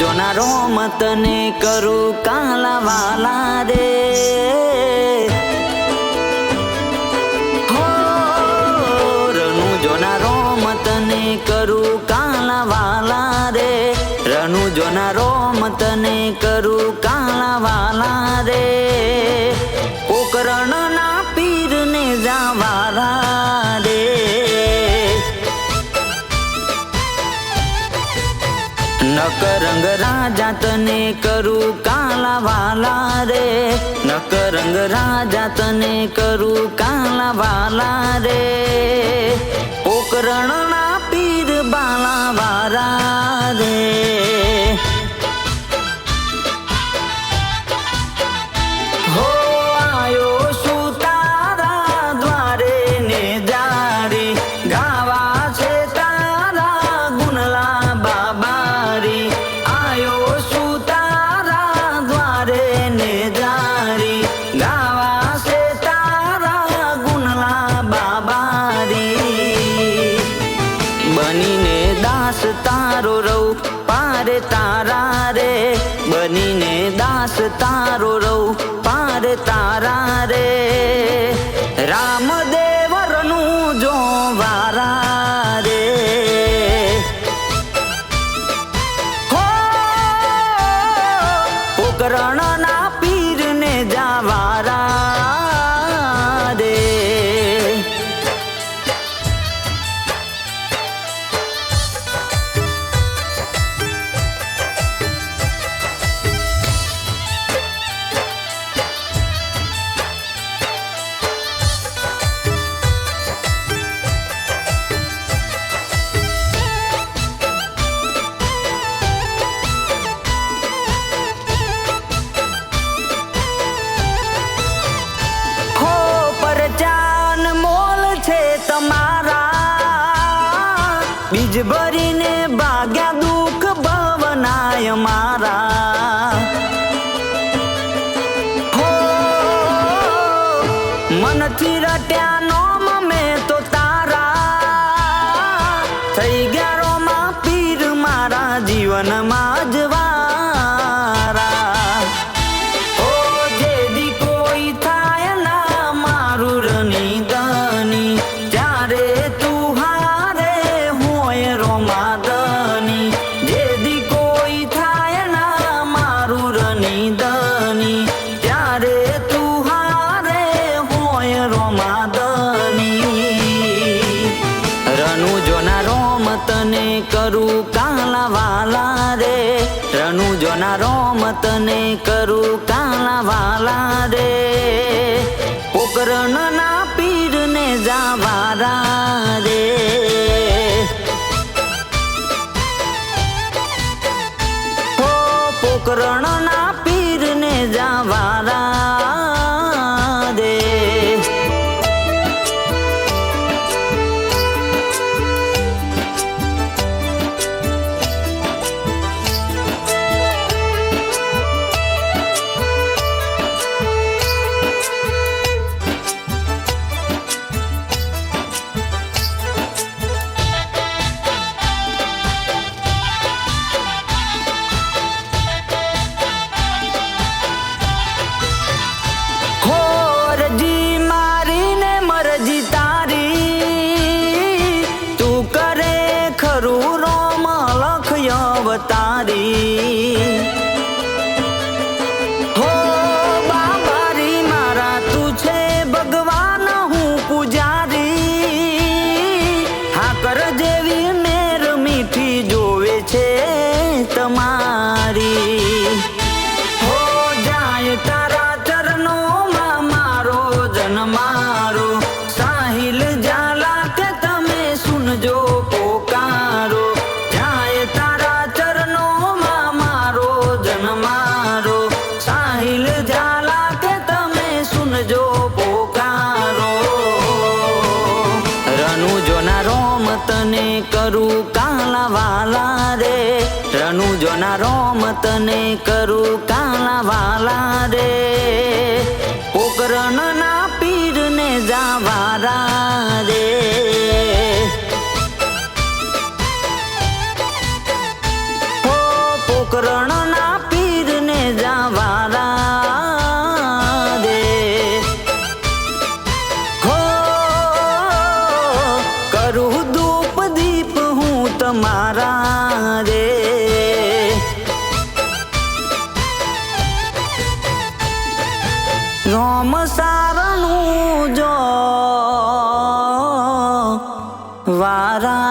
રનુ મતને કરું કાલા વાલા રે. હો રનુ જોના રોમત ને કરું કાલા વાલા રે રનુ જોનારો મતને કરું કાલા વાલા રે. પોકરણ ના પીર ને જાવારા નક રંગ રાજા તને કરું કાલા વાલા રે. નક રંગ રાજા તને કરું કાલા વાલા રે. પોકરણ બનીને દાસ તારો રહું, પાર તારા રે. બનીને દાસ તારો રહું, પાર તારા રે. રામદેવરનું ભરીને ભાગ્યા દુઃખ ભવનાય મારા. મનથી રટ્યા નોમ મેં તો તને કરું કાલા વાલા રે. રણુ જોના રોમ તને કરું કાલા વાલા રે. પોકરણ રનુ જોના રોમ તને કરું કાલા વાલા રે. રનુ જોના રોમ તને કરું કાલા વાલા રે. મારા રે રોમ સારનું જો વારા